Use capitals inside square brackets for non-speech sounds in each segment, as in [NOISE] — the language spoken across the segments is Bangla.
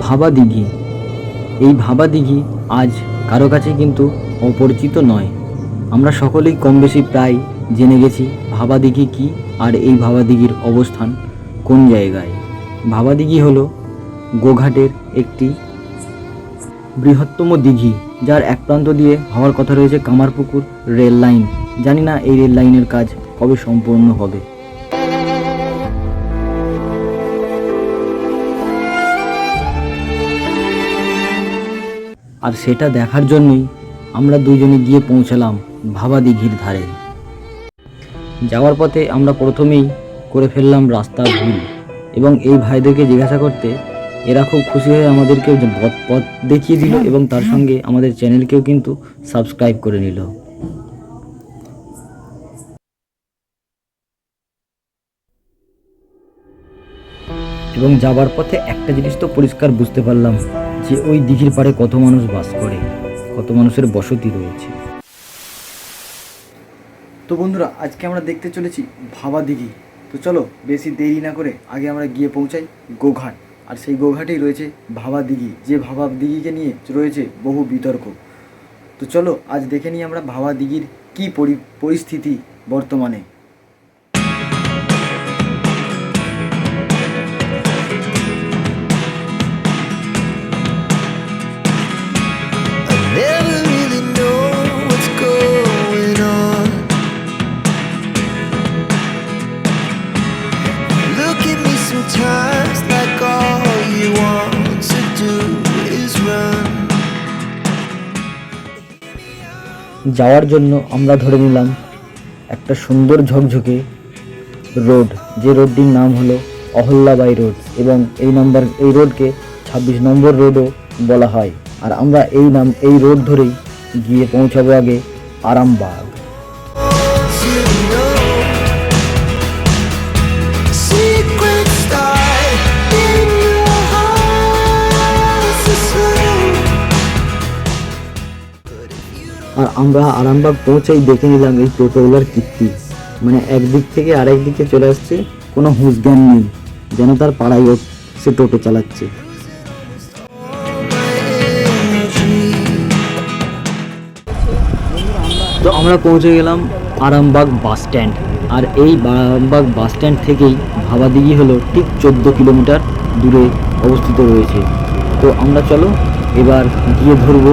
ভাবা দিঘি এই ভাবা দিঘি আজ কারও কাছে কিন্তু অপরিচিত নয়। আমরা সকলেই কম বেশি প্রায় জেনে গেছি ভাবা দিঘি কী আর এই ভাবা দিঘির অবস্থান কোন জায়গায়। ভাবা দিঘি হলো গোঘাটের একটি বৃহত্তম দিঘি, যার এক প্রান্ত দিয়ে হওয়ার কথা রয়েছে কামারপুকুর রেল লাইন জানি না এই রেল লাইনের কাজ কবে সম্পূর্ণ হবে। আর সেটা দেখার জন্যই আমরা দুজনে গিয়ে পৌঁছালাম ভাবা দিঘির ধারে। যাওয়ার পথে আমরা প্রথমেই করে ফেললাম রাস্তা ভুল এবং এই ভাইদেরকে জিজ্ঞাসা করতে এরা খুব খুশি হয়ে আমাদেরকে পথ পথ দেখিয়ে দিল এবং তার সঙ্গে আমাদের চ্যানেলকেও কিন্তু সাবস্ক্রাইব করে নিল। এবং যাবার পথে একটা জিনিস তো পরিষ্কার বুঝতে পারলাম। যে ওই দিঘির পাড়ে কত মানুষ বাস করে, কত মানুষের বসতি রয়েছে। তো বন্ধুরা, আজকে আমরা দেখতে চলেছি ভাবা দিঘি। তো চলো, বেশি দেরি না করে আগে আমরা গিয়ে পৌঁছাই গোঘাট। আর সেই গোঘাটেই রয়েছে ভাবা দিঘি। যে ভাবা দিঘিকে নিয়ে রয়েছে বহু বিতর্ক। তো চলো, আজ দেখে নিই আমরা ভাবা দিঘির কী পরি, পরিস্থিতি বর্তমানে। যাওয়ার জন্য আমরা ধরে নিলাম একটা সুন্দর ঝকঝকে রোড। যে রোডটির নাম হলো অহল্যাবাই রোড এবং এই নাম্বার, এই রোডকে ছাব্বিশ নম্বর রোডও বলা হয়। আর আমরা এই নাম, এই রোড ধরেই গিয়ে পৌঁছাবো আগে আরামবাগ। আর আমরা আরামবাগ পৌঁছেই দেখে নিলাম এই টোটোওয়ালার কীর্তি। মানে একদিক থেকে আরেক দিকে চলে আসছে, কোনো হুঁশ জ্ঞান নেই, যেন তার পাড়ায় ও সে টোটো চালাচ্ছে। তো আমরা পৌঁছে গেলাম আরামবাগ বাস স্ট্যান্ড। আর এই আরামবাগ বাস স্ট্যান্ড থেকেই ভাবাদিঘি হলো ঠিক চোদ্দ কিলোমিটার দূরে অবস্থিত রয়েছে। তো আমরা চলো, এবার গিয়ে ধরবো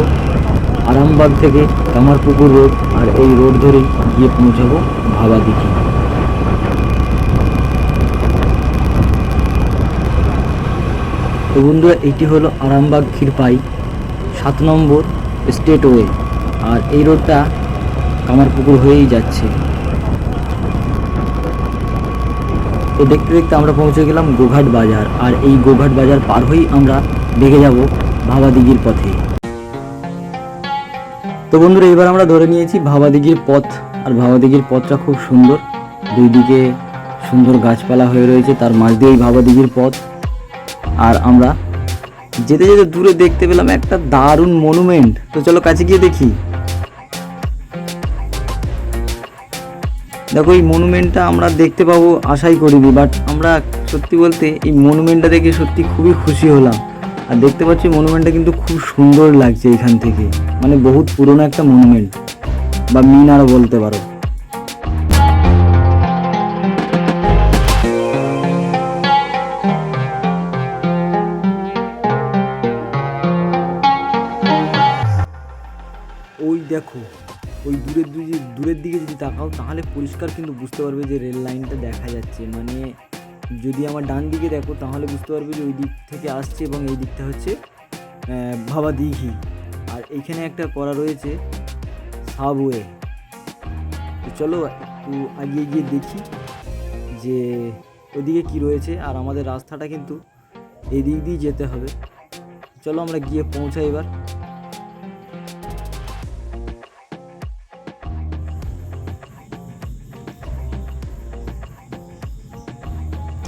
আরামবাগ থেকে কামারপুকুর রোড আর এই রোড ধরেই গিয়ে পৌঁছাবো ভাবাদিঘি তো বন্ধুরা এটি হলো আরামবাগ ক্ষীরপাই, সাত নম্বর স্টেটওয়ে আর এই রোডটা কামারপুকুর হয়েই যাচ্ছে। তো দেখতে দেখতে আমরা পৌঁছে গেলাম গোঘাট বাজার আর এই গোঘাট বাজার পার হয়েই আমরা দেখে যাব ভাবাদিঘির পথে। তো বন্ধুরা, এবার আমরা ধরে নিয়েছি ভাবাদিঘির পথ। আর ভাবাদিঘির পথটা খুব সুন্দর। দুই দিকে সুন্দর গাছপালা হয়ে রয়েছে, তার মাঝ দিয়েই ভাবাদিঘির পথ। আর আমরা যেতে যেতে দূরে দেখতে পেলাম একটা দারুণ মনুমেন্ট তো চলো কাছে গিয়ে দেখি। দেখো, এই মনুমেন্টটা আমরা দেখতে পাবো, আশাই করিনি বাট আমরা সত্যি বলতে এই মনুমেন্টটা দেখে সত্যি খুবই খুশি হলাম। আর দেখতে পাচ্ছি মনুমেন্টটা কিন্তু খুব সুন্দর লাগছে এখান থেকে। মানে বহুত পুরনো একটা মনুমেন্ট বা মিনারও বলতে পারো। ওই দেখো, ওই দূরের দূরের দিকে যদি তাকাও, তাহলে পরিষ্কার কিন্তু বুঝতে পারবে যে রেল লাইনটা দেখা যাচ্ছে। মানে যদি আমার ডান দিকে দেখো, তাহলে বুঝতে পারবে যে ওই দিক থেকে আসছে এবং এই দিকটা হচ্ছে ভাবা দিঘি আর এইখানে একটা করা রয়েছে সাবওয়ে তো চলো একটু আগিয়ে গিয়ে দেখি যে ওদিকে কি রয়েছে, আর আমাদের রাস্তাটা কিন্তু এই দিক দিয়ে যেতে হবে। চলো আমরা গিয়ে পৌঁছাই এবার।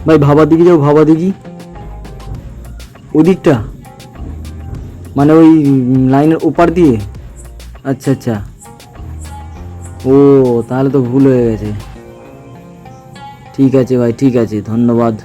ভাই ভাবা দিকে যাও, ভাবা দিঘি। ওদিকটা? মানে ওই লাইনের ওপার দিয়ে? আচ্ছা আচ্ছা। ও, তাহলে তো ভুল হয়ে গেছে। ঠিক আছে ভাই, ঠিক আছে, ধন্যবাদ।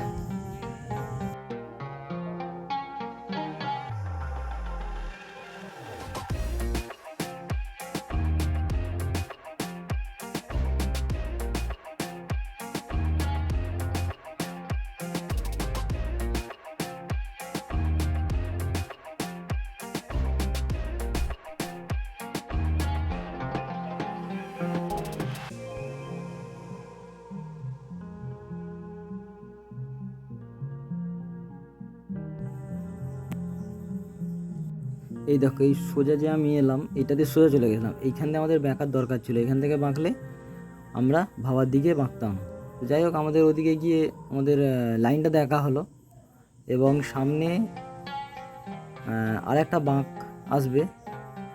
এই দেখো, এই সোজা যে আমি এলাম, এটা দিয়ে সোজা চলে গেলাম। এইখান থেকে আমাদের বাঁকার দরকার ছিল। এখান থেকে বাঁকলে আমরা ভাবার দিকে বাঁকতাম। যাই হোক, আমাদের ওদিকে গিয়ে আমাদের লাইনটা দেখা হলো এবং সামনে আর একটা বাঁক আসবে।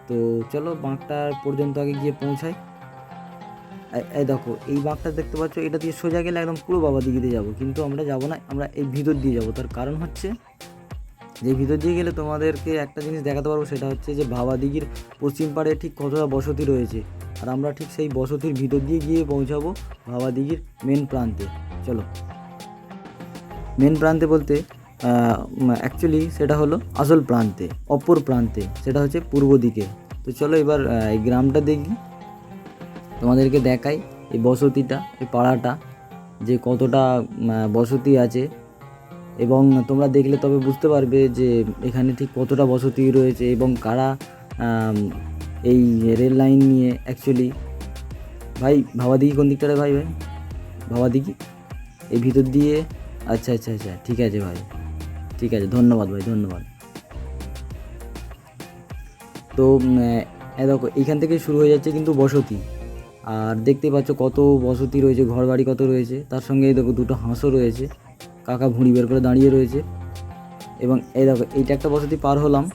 তো চলো বাঁকটার পর্যন্ত আগে গিয়ে পৌঁছাই। এই দেখো, এই বাঁকটা দেখতে পাচ্ছ, এটা দিয়ে সোজা গেলে একদম পুরো বাবা দিকে দিয়ে যাব। কিন্তু আমরা যাব না, আমরা এই ভিতর দিয়ে যাব। তার কারণ হচ্ছে যে ভিতর দিয়ে গেলে তোমাদেরকে একটা জিনিস দেখাতে পারব, সেটা হচ্ছে যে ভাবা দিঘির পশ্চিম পাড়ে ঠিক কতটা বসতি রয়েছে। আর আমরা ঠিক সেই বসতির ভিতর দিয়ে গিয়ে পৌঁছাবো ভাবা দিঘির মেন প্রান্তে। চলো। মেন প্রান্তে বলতে অ্যাকচুয়ালি সেটা হলো আসল প্রান্তে, অপর প্রান্তে, সেটা হচ্ছে পূর্ব দিকে। তো চলো এবার এই গ্রামটা দেখি। তোমাদেরকে দেখাই এই বসতিটা, এই পাড়াটা, যে কতটা বসতি আছে। এবং তোমরা দেখলে তবে বুঝতে পারবে যে এখানে ঠিক কতটা বসতি রয়েছে এবং কারা এই রেল লাইন নিয়ে অ্যাকচুয়ালি ভাই ভাবা ভাবাদিঘি কোন দিকটা রে ভাই ভাই? ভাবা ভাবাদিঘি? এই ভিতর দিয়ে? আচ্ছা আচ্ছা আচ্ছা ঠিক আছে ভাই, ঠিক আছে, ধন্যবাদ ভাই, ধন্যবাদ। তো দেখো এইখান থেকে শুরু হয়ে যাচ্ছে কিন্তু বসতি। আর দেখতে পাচ্ছ কত বসতি রয়েছে ঘর বাড়ি কত রয়েছে, তার সঙ্গে এই দেখো দুটো হাঁসও রয়েছে। কাকা ভুঁড়ি বের করে দাঁড়িয়ে রয়েছে। এবং এই দেখো, এইটা একটা বসতি পার হলাম।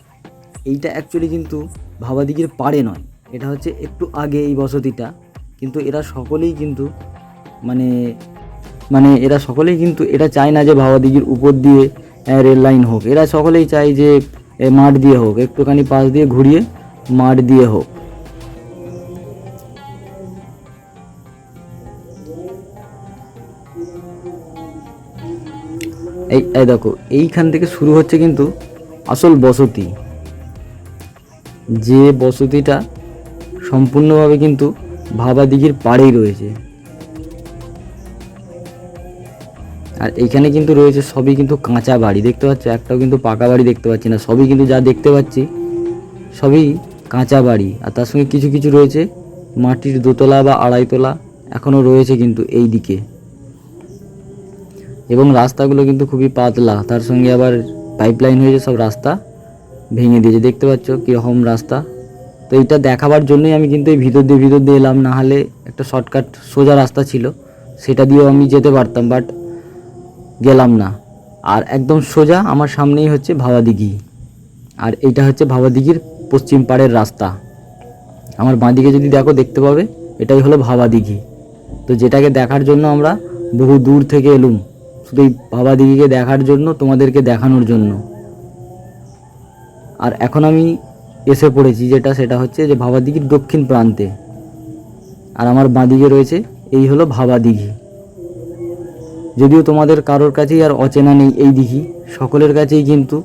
এইটা অ্যাকচুয়ালি কিন্তু ভাবাদিগির পাড়ে নয়। এটা হচ্ছে একটু আগে এই বসতিটা। কিন্তু এরা সকলেই কিন্তু মানে মানে এরা সকলেই কিন্তু এটা চায় না যে ভাবাদিগির উপর দিয়ে রেল লাইন হোক। এরা সকলেই চায় যে মাঠ দিয়ে হোক, একটুখানি পাশ দিয়ে ঘুরিয়ে মাঠ দিয়ে হোক। এই দেখো, এইখান থেকে শুরু হচ্ছে কিন্তু আসল বসতি। যে বসতিটা সম্পূর্ণভাবে কিন্তু ভাবা দিঘির পাড়েই রয়েছে। আর এখানে কিন্তু রয়েছে সবই কিন্তু কাঁচা বাড়ি, দেখতে পাচ্ছ? একটাও কিন্তু পাকা বাড়ি দেখতে পাচ্ছি না। সবই কিন্তু যা দেখতে পাচ্ছি, সবই কাঁচা বাড়ি। আর তার সঙ্গে কিছু কিছু রয়েছে মাটির দোতলা বা আড়াইতলা এখনও রয়েছে কিন্তু এই দিকে এবং রাস্তাগুলো কিন্তু খুবই পাতলা। তার সঙ্গে আবার পাইপলাইন হয়েছে সব রাস্তা ভেঙে দিয়েছে। দেখতে পাচ্ছ কীরকম রাস্তা। তো এইটা দেখাবার জন্যই আমি কিন্তু এই ভিতর দিয়ে ভিতর দিয়ে এলাম। না হলে একটা শর্টকাট সোজা রাস্তা ছিল। সেটা দিয়েও আমি যেতে পারতাম বাট গেলাম না। আর একদম সোজা আমার সামনেই হচ্ছে ভাবাদিঘি। আর এইটা হচ্ছে ভাবাদিঘির পশ্চিম পাড়ের রাস্তা। আমার বাঁদিকে যদি দেখো, দেখতে পাবে, এটাই হলো ভাবাদিঘি। তো যেটাকে দেখার জন্য আমরা বহু দূর থেকে এলুম। শুধু এই ভাবাদিঘিকে দেখার জন্য, তোমাদেরকে দেখানোর জন্য। আর এখন আমি এসে পড়েছি, যেটা সেটা হচ্ছে যে ভাবাদিঘির দক্ষিণ প্রান্তে। আর আমার বাঁদিকে রয়েছে, এই হলো ভাবাদিঘি যদিও তোমাদের কারোর কাছেই আর অচেনা নেই এই দিঘি, সকলের কাছেই কিন্তু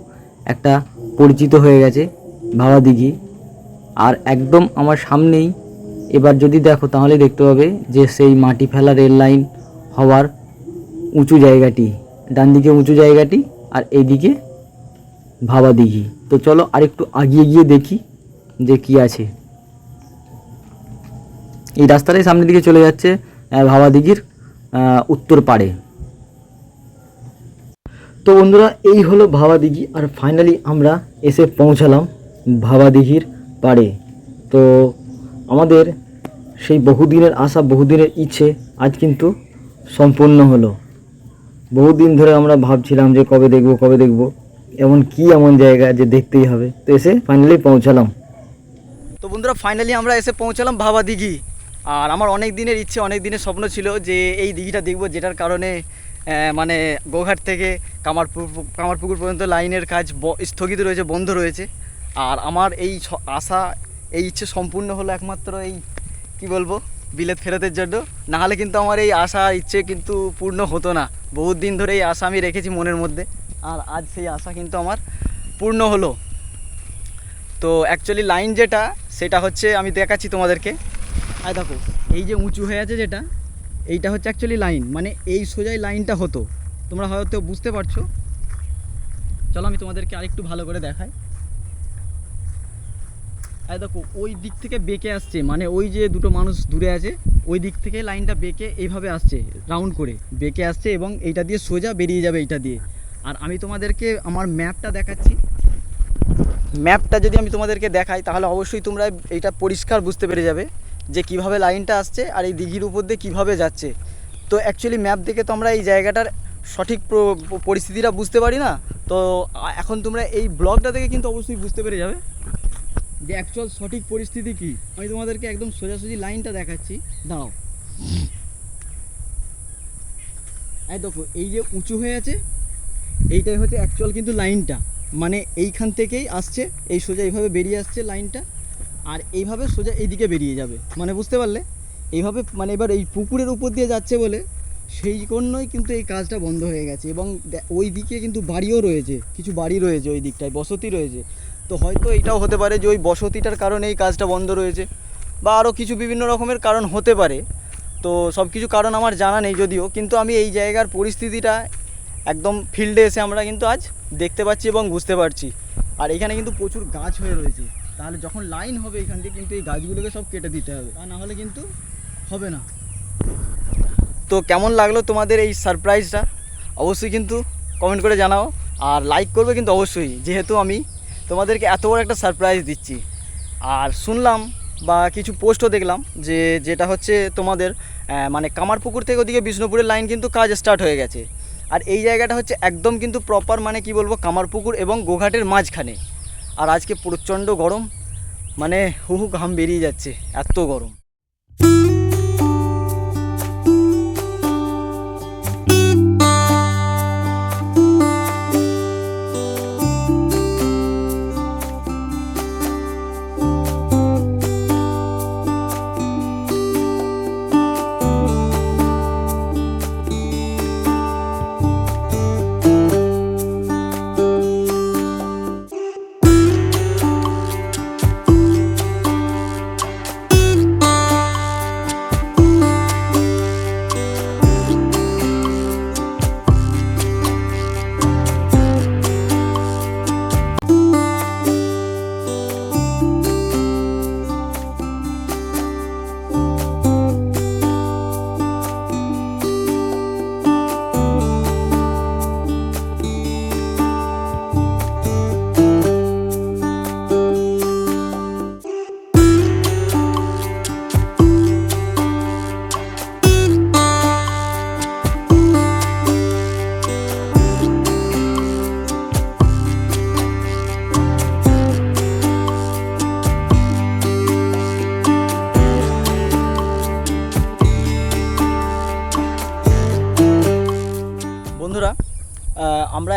একটা পরিচিত হয়ে গেছে ভাবা দিঘি। আর একদম আমার সামনেই, এবার যদি দেখো তাহলে দেখতে পাবে যে সেই মাটি ফেলা রেল লাইন হওয়ার উঁচু জায়গাটি, ডান দিকে উঁচু জায়গাটি আর এইদিকে ভাবা দিঘি। তো চলো আরেকটু আগিয়ে গিয়ে দেখি যে কি আছে। এই রাস্তাটাই সামনের দিকে চলে যাচ্ছে ভাবা দিঘির উত্তর পাড়ে। তো বন্ধুরা, এই হলো ভাবা দিঘি আর ফাইনালি আমরা এসে পৌঁছালাম ভাবা দিঘির পাড়ে। তো আমাদের সেই বহুদিনের আশা, বহুদিনের ইচ্ছে আজ কিন্তু সম্পূর্ণ হলো। বহুদিন ধরে আমরা ভাবছিলাম যে কবে দেখব কবে দেখব। এমন কি এমন জায়গা যে দেখতেই হবে। তো এসে ফাইনালি পৌঁছালাম। তো বন্ধুরা ফাইনালি আমরা এসে পৌঁছালাম ভাবা দিঘি। আর আমার অনেক দিনের ইচ্ছে, অনেক দিনের স্বপ্ন ছিল যে এই দিঘিটা দেখব, যেটার কারণে মানে গোঘাট থেকে কামারপুর, কামারপুকুর পর্যন্ত লাইনের কাজ স্থগিত রয়েছে, বন্ধ রয়েছে। আর আমার এই আশা, এই ইচ্ছে সম্পূর্ণ হলো একমাত্র এই, কি বলব? বিলেত ফেরতের জন্য। নাহলে কিন্তু আমার এই আশা, ইচ্ছে কিন্তু পূর্ণ হতো না। বহুত দিন ধরে এই আশা আমি রেখেছি মনের মধ্যে। আর আজ সেই আশা কিন্তু আমার পূর্ণ হলো। তো অ্যাকচুয়ালি লাইন যেটা, সেটা হচ্ছে আমি দেখাচ্ছি তোমাদেরকে। আয় দেখো, এই যে উঁচু হয়ে আছে যেটা, এইটা হচ্ছে অ্যাকচুয়ালি লাইন মানে এই সোজাই লাইনটা হতো। তোমরা হয়তো বুঝতে পারছ। চলো আমি তোমাদেরকে আরেকটু ভালো করে দেখাই। আয় দেখো, ওই দিক থেকে বেঁকে আসছে মানে ওই যে দুটো মানুষ দূরে আছে, ওই দিক থেকে লাইনটা বেঁকে এইভাবে আসছে রাউন্ড করে। বেঁকে আসছে এবং এইটা দিয়ে সোজা বেরিয়ে যাবে এইটা দিয়ে। আর আমি তোমাদেরকে আমার ম্যাপটা দেখাচ্ছি। ম্যাপটা যদি আমি তোমাদেরকে দেখাই, তাহলে অবশ্যই তোমরা এইটা পরিষ্কার বুঝতে পেরে যাবে যে কীভাবে লাইনটা আসছে আর এই দিঘির উপর দিয়ে কীভাবে যাচ্ছে। তো অ্যাকচুয়ালি ম্যাপ দেখে তো আমরা এই জায়গাটার সঠিক পরিস্থিতিটা বুঝতে পারি না। তো এখন তোমরা এই ব্লগটা দেখে কিন্তু অবশ্যই বুঝতে পেরে যাবে। যে অ্যাকচুয়াল সঠিক পরিস্থিতি কি? আমি তোমাদেরকে একদম সোজাসুজি লাইনটা দেখাচ্ছি। দাঁড়াও। এই দেখো, এই যে উঁচু হয়ে আছে, এইটাই হচ্ছে অ্যাকচুয়াল কিন্তু লাইনটা মানে এইখান থেকেই আসছে, এই সোজা এইভাবে বেরিয়ে আসছে লাইনটা আর এইভাবে সোজা এইদিকে বেরিয়ে যাবে। মানে বুঝতে পারলে? এইভাবে মানে এবার এই পুকুরের উপর দিয়ে যাচ্ছে বলে সেই জন্যই কিন্তু এই কাজটা বন্ধ হয়ে গেছে এবং ওই দিকে কিন্তু বাড়িও রয়েছে, কিছু বাড়ি রয়েছে ওই দিকটায়, বসতি রয়েছে। তো হয়তো এটাও হতে পারে যে ওই বসতিটার কারণে এই কাজটা বন্ধ রয়েছে বা আরও কিছু বিভিন্ন রকমের কারণ হতে পারে। তো সব কিছু কারণ আমার জানা নেই যদিও, কিন্তু আমি এই জায়গার পরিস্থিতিটা একদম ফিল্ডে এসে আমরা কিন্তু আজ দেখতে পাচ্ছি এবং বুঝতে পারছি। আর এখানে কিন্তু প্রচুর গাছ হয়ে রয়েছে। তাহলে যখন লাইন হবে এখান থেকে কিন্তু এই গাছগুলোকে সব কেটে দিতে হবে। তা না হলে কিন্তু হবে না। তো কেমন লাগল তোমাদের এই সারপ্রাইজটা অবশ্যই কিন্তু কমেন্ট করে জানাও। আর লাইক করবে কিন্তু অবশ্যই, যেহেতু আমি তোমাদেরকে এত বড় একটা সারপ্রাইজ দিচ্ছি। আর শুনলাম বা কিছু পোস্টও দেখলাম যে যেটা হচ্ছে তোমাদের মানে কামারপুকুর থেকে ওদিকে বিষ্ণুপুরের লাইন কিন্তু কাজ স্টার্ট হয়ে গেছে। আর এই জায়গাটা হচ্ছে একদম কিন্তু প্রপার মানে কি বলব, কামারপুকুর এবং গোঘাটের মাঝখানে। আর আজকে প্রচণ্ড গরম মানে হু হু ঘাম বেরিয়ে যাচ্ছে, এত গরম।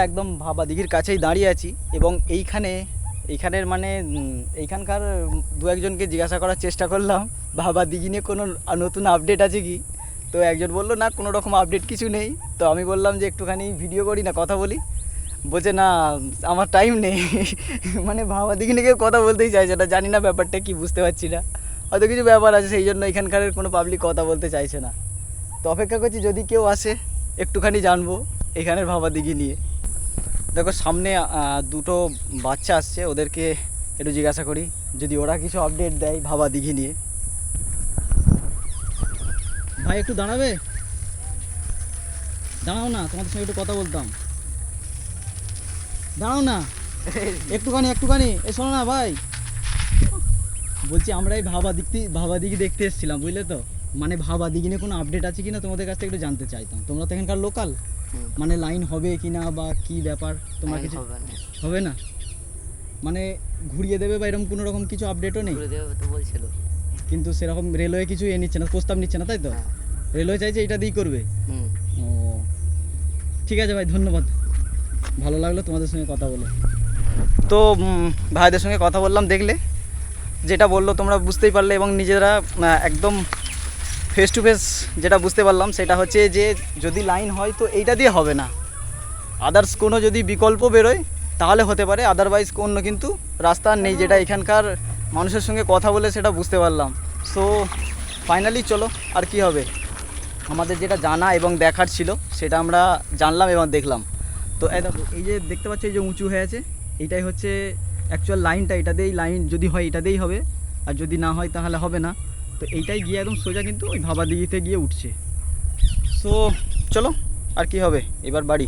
একদম ভাবা দিঘির কাছেই দাঁড়িয়ে আছি এবং এইখানে, এইখানের মানে এইখানকার দু একজনকে জিজ্ঞাসা করার চেষ্টা করলাম ভাবা দিঘি নিয়ে কোনো নতুন আপডেট আছে কি? তো একজন বলল, না, কোনো রকম আপডেট কিছু নেই। তো আমি বললাম যে, একটুখানি ভিডিও করি না, কথা বলি। বলছে, না, আমার টাইম নেই। [LAUGHS] মানে ভাবা দিঘি নিয়ে কেউ কথা বলতেই চাইছে না, জানি না ব্যাপারটা কি, বুঝতে পারছি না। হয়তো কিছু ব্যাপার আছে, সেই জন্য এখানকার কোনো পাবলিক কথা বলতে চাইছে না। তো অপেক্ষা করছি, যদি কেউ আসে, একটুখানি জানব, এখানের ভাবা দিঘি নিয়ে। দেখো, সামনে দুটো বাচ্চা আসছে, ওদেরকে একটু জিজ্ঞাসা করি, যদি ওরা কিছু আপডেট দেয় ভাবা দিঘি নিয়ে। ভাই, একটু দাঁড়াবে? দাঁড়াও না, তোমাদের সঙ্গে একটু কথা বলতাম। দাঁড়াও না, একটুখানি একটুখানি, এ শোনো না ভাই। বলছি আমরা এই ভাবা দিকটি ভাবা দিঘি দেখতে এসেছিলাম, বুঝলে তো? মানে ভাবা দিঘি নিয়ে কোনো আপডেট আছে কিনা তোমাদের কাছ থেকে একটু জানতে চাইতাম। তোমরা তো এখানকার লোকাল মানে লাইন হবে কিনা বা কি ব্যাপার তোমার কিছু হবে না। মানে ঘুরিয়ে দেবে বা এরকম কোনো রকম কিছু আপডেটও নেই? ঘুরে দেবে তো বলছিল। কিন্তু সেরকম রেলওয়ে কিছু এ নিচ্ছে না প্রস্তাব নিচ্ছে না তাই তো? হ্যাঁ। রেলওয়ে চাইছে এটা দিয়েই করবে? ও। ঠিক আছে ভাই ধন্যবাদ। ভালো লাগল তোমাদের সঙ্গে কথা বলে। তো ভাইদের সঙ্গে কথা বললাম দেখলে। যেটা বলল তোমরা বুঝতেই পারলে এবং নিজেরা একদম ফেস টু ফেস যেটা বুঝতে পারলাম, সেটা হচ্ছে যে যদি লাইন হয় তো এইটা দিয়ে হবে না। আদার্স কোনো যদি বিকল্প বেরোয়, তাহলে হতে পারে আদারওয়াইজ অন্য কিন্তু রাস্তা নেই, যেটা এখানকার মানুষের সঙ্গে কথা বলে সেটা বুঝতে পারলাম। সো ফাইনালি চলো, আর কি হবে? আমাদের যেটা জানা এবং দেখার ছিল, সেটা আমরা জানলাম এবং দেখলাম। তো এই যে দেখতে পাচ্ছ, এই যে উঁচু হয়ে আছে, এইটাই হচ্ছে অ্যাকচুয়াল লাইনটা এটা দিয়েই লাইন যদি হয়, এটা দিয়েই হবে। আর যদি না হয়, তাহলে হবে না। তো এইটাই গিয়ে একদম সোজা কিন্তু ওই ভাবাদিঘিতে গিয়ে উঠছে। সো চলো, আর কি হবে? এবার বাড়ি।